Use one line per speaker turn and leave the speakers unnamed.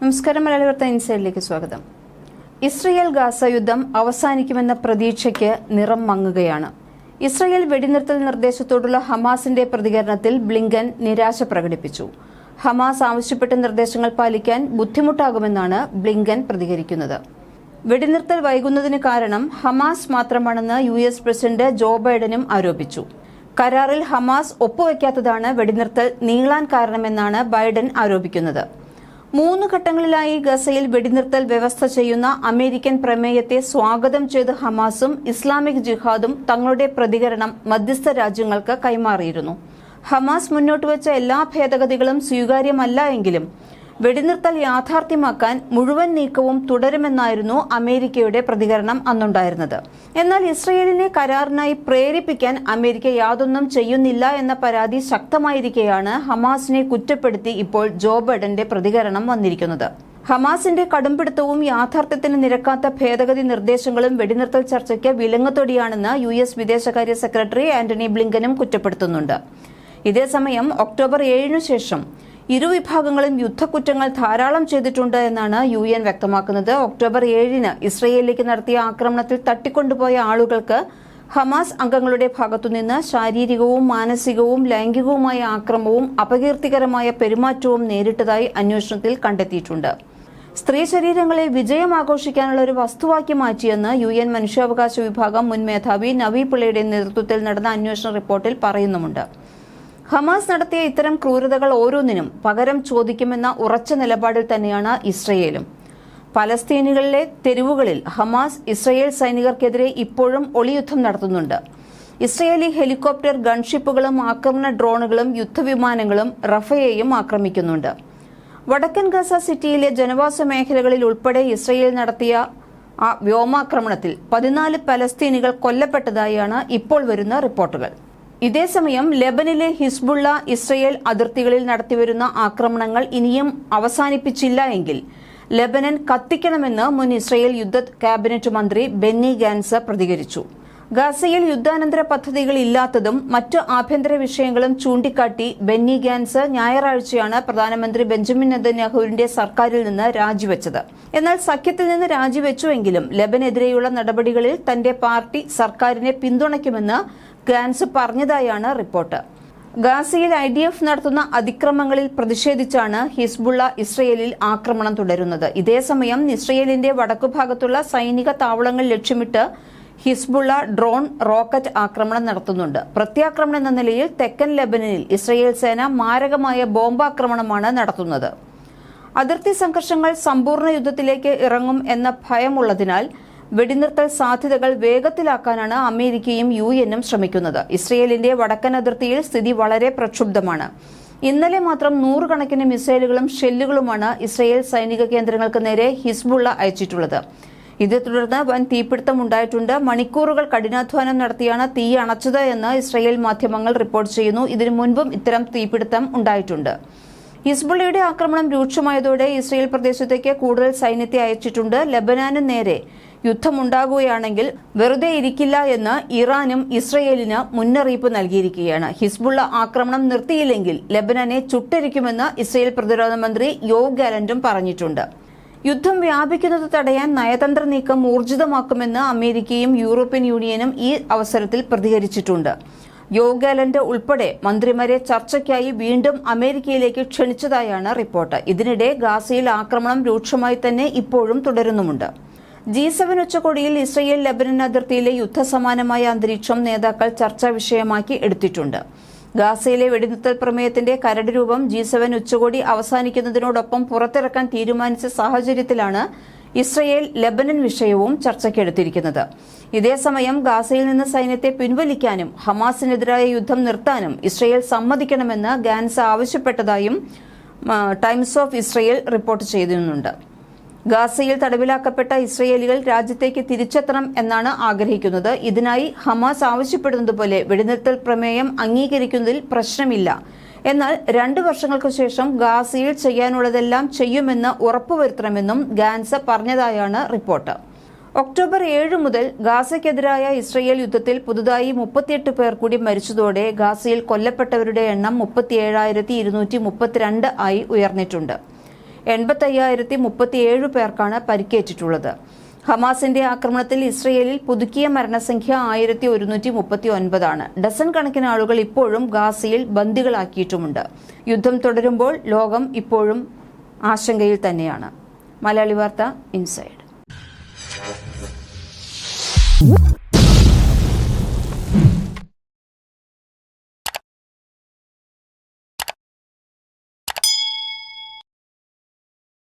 നമസ്കാരം മലയാളി വാർത്ത ഇൻസൈഡിലേക്ക് സ്വാഗതം. ഇസ്രയേൽ ഗാസ യുദ്ധം അവസാനിക്കുമെന്ന പ്രതീക്ഷയ്ക്ക് നിറം മങ്ങുകയാണ്. ഇസ്രയേൽ വെടിനിർത്തൽ നിർദ്ദേശത്തോടുള്ള ഹമാസിന്റെ പ്രതികരണത്തിൽ ബ്ലിങ്കൻ നിരാശ പ്രകടിപ്പിച്ചു. ഹമാസ് ആവശ്യപ്പെട്ട നിർദ്ദേശങ്ങൾ പാലിക്കാൻ ബുദ്ധിമുട്ടാകുമെന്നാണ് ബ്ലിങ്കൻ പ്രതികരിക്കുന്നത്. വെടിനിർത്തൽ വൈകുന്നതിന് കാരണം ഹമാസ് മാത്രമാണെന്ന് യു എസ് പ്രസിഡന്റ് ജോ ബൈഡനും ആരോപിച്ചു. കരാറിൽ ഹമാസ് ഒപ്പുവെക്കാത്തതാണ് വെടിനിർത്തൽ നീളാൻ കാരണമെന്നാണ് ബൈഡൻ ആരോപിക്കുന്നത്. മൂന്ന് ഘട്ടങ്ങളിലായി ഗസയിൽ വെടിനിർത്തൽ വ്യവസ്ഥ ചെയ്യുന്ന അമേരിക്കൻ പ്രമേയത്തെ സ്വാഗതം ചെയ്ത് ഹമാസും ഇസ്ലാമിക് ജിഹാദും തങ്ങളുടെ പ്രതികരണം മധ്യസ്ഥ രാജ്യങ്ങൾക്ക് കൈമാറിയിരുന്നു. ഹമാസ് മുന്നോട്ട് വെച്ച എല്ലാ ഭേദഗതികളും സ്വീകാര്യമല്ല എങ്കിലും വെടിനിർത്തൽ യാഥാർത്ഥ്യമാക്കാൻ മുഴുവൻ നീക്കവും തുടരുമെന്നായിരുന്നു അമേരിക്കയുടെ പ്രതികരണം അന്നുണ്ടായിരുന്നത്. എന്നാൽ ഇസ്രയേലിനെ കരാറിനായി പ്രേരിപ്പിക്കാൻ അമേരിക്ക യാതൊന്നും ചെയ്യുന്നില്ല എന്ന പരാതി ശക്തമായിരിക്കെയാണ് ഹമാസിനെ കുറ്റപ്പെടുത്തി ഇപ്പോൾ ജോ ബൈഡന്റെ പ്രതികരണം വന്നിരിക്കുന്നത്. ഹമാസിന്റെ കടുംപിടുത്തവും യാഥാർത്ഥ്യത്തിന് നിരക്കാത്ത ഭേദഗതി നിർദ്ദേശങ്ങളും വെടിനിർത്തൽ ചർച്ചയ്ക്ക് വിലങ്ങത്തൊടിയാണെന്ന് യു എസ് വിദേശകാര്യ സെക്രട്ടറി ആന്റണി ബ്ലിങ്കനും കുറ്റപ്പെടുത്തുന്നുണ്ട്. ഇതേസമയം ഒക്ടോബർ ഏഴിനു ശേഷം ഇരുവിഭാഗങ്ങളും യുദ്ധക്കുറ്റങ്ങൾ ധാരാളം ചെയ്തിട്ടുണ്ട് എന്നാണ് യു എൻ വ്യക്തമാക്കുന്നത്. ഒക്ടോബർ ഏഴിന് ഇസ്രയേലിലേക്ക് നടത്തിയ ആക്രമണത്തിൽ തട്ടിക്കൊണ്ടുപോയ ആളുകൾക്ക് ഹമാസ് അംഗങ്ങളുടെ ഭാഗത്തുനിന്ന് ശാരീരികവും മാനസികവും ലൈംഗികവുമായ ആക്രമവും അപകീർത്തികരമായ പെരുമാറ്റവും നേരിട്ടതായി അന്വേഷണത്തിൽ കണ്ടെത്തിയിട്ടുണ്ട്. സ്ത്രീ ശരീരങ്ങളെ വിജയം ആഘോഷിക്കാനുള്ള ഒരു വസ്തുവാക്കി മാറ്റിയെന്ന് യു എൻ മനുഷ്യാവകാശ വിഭാഗം മുൻ മേധാവി നവി പിള്ളയുടെ നേതൃത്വത്തിൽ നടന്ന അന്വേഷണ റിപ്പോർട്ടിൽ പറയുന്നുമുണ്ട്. ഹമാസ് നടത്തിയ ഇത്തരം ക്രൂരതകൾ ഓരോന്നിനും പകരം ചോദിക്കുമെന്ന ഉറച്ച നിലപാടിൽ തന്നെയാണ് ഇസ്രയേലും. പലസ്തീനുകളിലെ തെരുവുകളിൽ ഹമാസ് ഇസ്രയേൽ സൈനികർക്കെതിരെ ഇപ്പോഴും ഒളിയുദ്ധം നടത്തുന്നുണ്ട്. ഇസ്രയേലി ഹെലികോപ്റ്റർ ഗൺഷിപ്പുകളും ആക്രമണ ഡ്രോണുകളും യുദ്ധവിമാനങ്ങളും റഫയെയും ആക്രമിക്കുന്നുണ്ട്. വടക്കൻ ഗസ സിറ്റിയിലെ ജനവാസ മേഖലകളിൽ ഉൾപ്പെടെ ഇസ്രയേൽ നടത്തിയ വ്യോമാക്രമണത്തിൽ പതിനാല് പലസ്തീനികൾ കൊല്ലപ്പെട്ടതായാണ് ഇപ്പോൾ വരുന്ന റിപ്പോർട്ടുകൾ. ഇതേസമയം ലെബനിലെ ഹിസ്ബുള്ള ഇസ്രയേൽ അതിർത്തികളിൽ നടത്തിവരുന്ന ആക്രമണങ്ങൾ ഇനിയും അവസാനിപ്പിച്ചില്ല എങ്കിൽ ലെബനൻ കത്തിക്കണമെന്ന് മുൻ ഇസ്രയേൽ യുദ്ധ ക്യാബിനറ്റ് മന്ത്രി ബെന്നി ഗാൻസ പ്രതികരിച്ചു. ഗാസയിൽ യുദ്ധാനന്തര പദ്ധതികൾ ഇല്ലാത്തതും മറ്റു ആഭ്യന്തര വിഷയങ്ങളും ചൂണ്ടിക്കാട്ടി ബെന്നി ഗാൻസ് ഞായറാഴ്ചയാണ് പ്രധാനമന്ത്രി ബെഞ്ചമിൻ നെതന്യാഹുവിന്റെ സർക്കാരിൽ നിന്ന് രാജിവെച്ചത്. എന്നാൽ സഖ്യത്തിൽ നിന്ന് രാജിവെച്ചുവെങ്കിലും ലബനെതിരെയുള്ള നടപടികളിൽ തന്റെ പാർട്ടി സർക്കാരിനെ പിന്തുണയ്ക്കുമെന്ന് ഗാൻസ് പറഞ്ഞതായാണ് റിപ്പോർട്ട്. ഗാസയിൽ ഐ ഡി എഫ് നടത്തുന്ന അതിക്രമങ്ങളിൽ പ്രതിഷേധിച്ചാണ് ഹിസ്ബുള്ള ഇസ്രയേലിൽ ആക്രമണം തുടരുന്നത്. ഇതേസമയം ഇസ്രയേലിന്റെ വടക്കുഭാഗത്തുള്ള സൈനിക താവളങ്ങൾ ലക്ഷ്യമിട്ട് ഹിസ്ബുള്ള ഡ്രോൺ റോക്കറ്റ് ആക്രമണം നടത്തുന്നുണ്ട്. പ്രത്യാക്രമണം എന്ന നിലയിൽ തെക്കൻ ലെബനനിൽ ഇസ്രയേൽ സേന മാരകമായ ബോംബാക്രമണമാണ് നടത്തുന്നത്. അതിർത്തി സംഘർഷങ്ങൾ സമ്പൂർണ യുദ്ധത്തിലേക്ക് ഇറങ്ങും എന്ന ഭയമുള്ളതിനാൽ വെടിനിർത്തൽ സാധ്യതകൾ വേഗത്തിലാക്കാനാണ് അമേരിക്കയും യു എന്നും ശ്രമിക്കുന്നത്. ഇസ്രയേലിന്റെ വടക്കൻ അതിർത്തിയിൽ സ്ഥിതി വളരെ പ്രക്ഷുബ്ധമാണ്. ഇന്നലെ മാത്രം നൂറുകണക്കിന് മിസൈലുകളും ഷെല്ലുകളുമാണ് ഇസ്രയേൽ സൈനിക കേന്ദ്രങ്ങൾക്ക് നേരെ ഹിസ്ബുള്ള അയച്ചിട്ടുള്ളത്. ഇതേ തുടർന്ന് വൻ തീപിടുത്തം ഉണ്ടായിട്ടുണ്ട്. മണിക്കൂറുകൾ കഠിനാധ്വാനം നടത്തിയാണ് തീ അണച്ചത് എന്ന് ഇസ്രയേൽ മാധ്യമങ്ങൾ റിപ്പോർട്ട് ചെയ്യുന്നു. ഇതിനു മുൻപും ഇത്തരം തീപിടുത്തം ഉണ്ടായിട്ടുണ്ട്. ഹിസ്ബുള്ളയുടെ ആക്രമണം രൂക്ഷമായതോടെ ഇസ്രയേൽ പ്രദേശത്തേക്ക് കൂടുതൽ സൈന്യത്തെ അയച്ചിട്ടുണ്ട്. ലബനാന് നേരെ യുദ്ധമുണ്ടാകുകയാണെങ്കിൽ വെറുതെ ഇരിക്കില്ല എന്ന് ഇറാനും ഇസ്രയേലിന് മുന്നറിയിപ്പ് നൽകിയിരിക്കുകയാണ്. ഹിസ്ബുള്ള ആക്രമണം നിർത്തിയില്ലെങ്കിൽ ലബനനെ ചുട്ടരിക്കുമെന്ന് ഇസ്രയേൽ പ്രതിരോധ മന്ത്രി യോ ഗാലന്റും പറഞ്ഞിട്ടുണ്ട്. യുദ്ധം വ്യാപിക്കുന്നത് തടയാൻ നയതന്ത്ര നീക്കം ഊർജിതമാക്കുമെന്ന് അമേരിക്കയും യൂറോപ്യൻ യൂണിയനും ഈ അവസരത്തിൽ പ്രതികരിച്ചിട്ടുണ്ട്. യോഗാലൻഡ് ഉൾപ്പെടെ മന്ത്രിമാരെ ചർച്ചയ്ക്കായി വീണ്ടും അമേരിക്കയിലേക്ക് ക്ഷണിച്ചതായാണ് റിപ്പോർട്ട്. ഇതിനിടെ ഗാസയിൽ ആക്രമണം രൂക്ഷമായി തന്നെ ഇപ്പോഴും തുടരുന്നുമുണ്ട്. ജി സെവൻ ഉച്ചകോടിയിൽ ഇസ്രയേൽ ലബനൻ അതിർത്തിയിലെ യുദ്ധസമാനമായ അന്തരീക്ഷം നേതാക്കൾ ചർച്ചാ വിഷയമാക്കി എടുത്തിട്ടുണ്ട്. ഗാസയിലെ വെടിനിർത്തൽ പ്രമേയത്തിന്റെ കരട് രൂപം ജി സെവൻ ഉച്ചകോടി അവസാനിക്കുന്നതിനോടൊപ്പം പുറത്തിറക്കാൻ തീരുമാനിച്ച സാഹചര്യത്തിലാണ് ഇസ്രയേൽ ലബനൻ വിഷയവും ചർച്ചയ്ക്കെടുത്തിരിക്കുന്നത്. ഇതേസമയം ഗാസയിൽ നിന്ന് സൈന്യത്തെ പിൻവലിക്കാനും ഹമാസിനെതിരായ യുദ്ധം നിർത്താനും ഇസ്രയേൽ സമ്മതിക്കണമെന്ന് ഗാൻസ് ആവശ്യപ്പെട്ടതായും ടൈംസ് ഓഫ് ഇസ്രയേൽ റിപ്പോർട്ട് ചെയ്യുന്നുണ്ട് ഗാസയിൽ തടവിലാക്കപ്പെട്ട ഇസ്രയേലികൾ രാജ്യത്തേക്ക് തിരിച്ചെത്തണം എന്നാണ് ആഗ്രഹിക്കുന്നത്. ഇതിനായി ഹമാസ് ആവശ്യപ്പെടുന്നതുപോലെ വെടിനിർത്തൽ പ്രമേയം അംഗീകരിക്കുന്നതിൽ പ്രശ്നമില്ല. എന്നാൽ രണ്ടു വർഷങ്ങൾക്കു ശേഷം ഗാസയിൽ ചെയ്യാനുള്ളതെല്ലാം ചെയ്യുമെന്ന് ഉറപ്പുവരുത്തണമെന്നും ഗാൻസ പറഞ്ഞതായാണ് റിപ്പോർട്ട്. ഒക്ടോബർ ഏഴ് മുതൽ ഗാസയ്ക്കെതിരായ ഇസ്രയേൽ യുദ്ധത്തിൽ പുതുതായി മുപ്പത്തിയെട്ട് പേർ കൂടി മരിച്ചതോടെ ഗാസയിൽ കൊല്ലപ്പെട്ടവരുടെ എണ്ണം മുപ്പത്തിയേഴായിരത്തി ഇരുന്നൂറ്റി മുപ്പത്തിരണ്ട് ആയി ഉയർന്നിട്ടുണ്ട്. എൺപത്തയ്യായിരത്തി മുപ്പത്തിയേഴ് പേർക്കാണ് പരിക്കേറ്റിട്ടുള്ളത്. ഹമാസിന്റെ ആക്രമണത്തിൽ ഇസ്രയേലിൽ പുതുക്കിയ മരണസംഖ്യ ആയിരത്തി ഒരുന്നൂറ്റി മുപ്പത്തി ഒൻപതാണ് ഡസൻ കണക്കിന് ആളുകൾ ഇപ്പോഴും ഗാസയിൽ ബന്ദികളാക്കിയിട്ടുമുണ്ട്. യുദ്ധം തുടരുമ്പോൾ ലോകം ഇപ്പോഴും ആശങ്കയിൽ തന്നെയാണ്. മലയാളി വാർത്ത ഇൻസൈഡ്.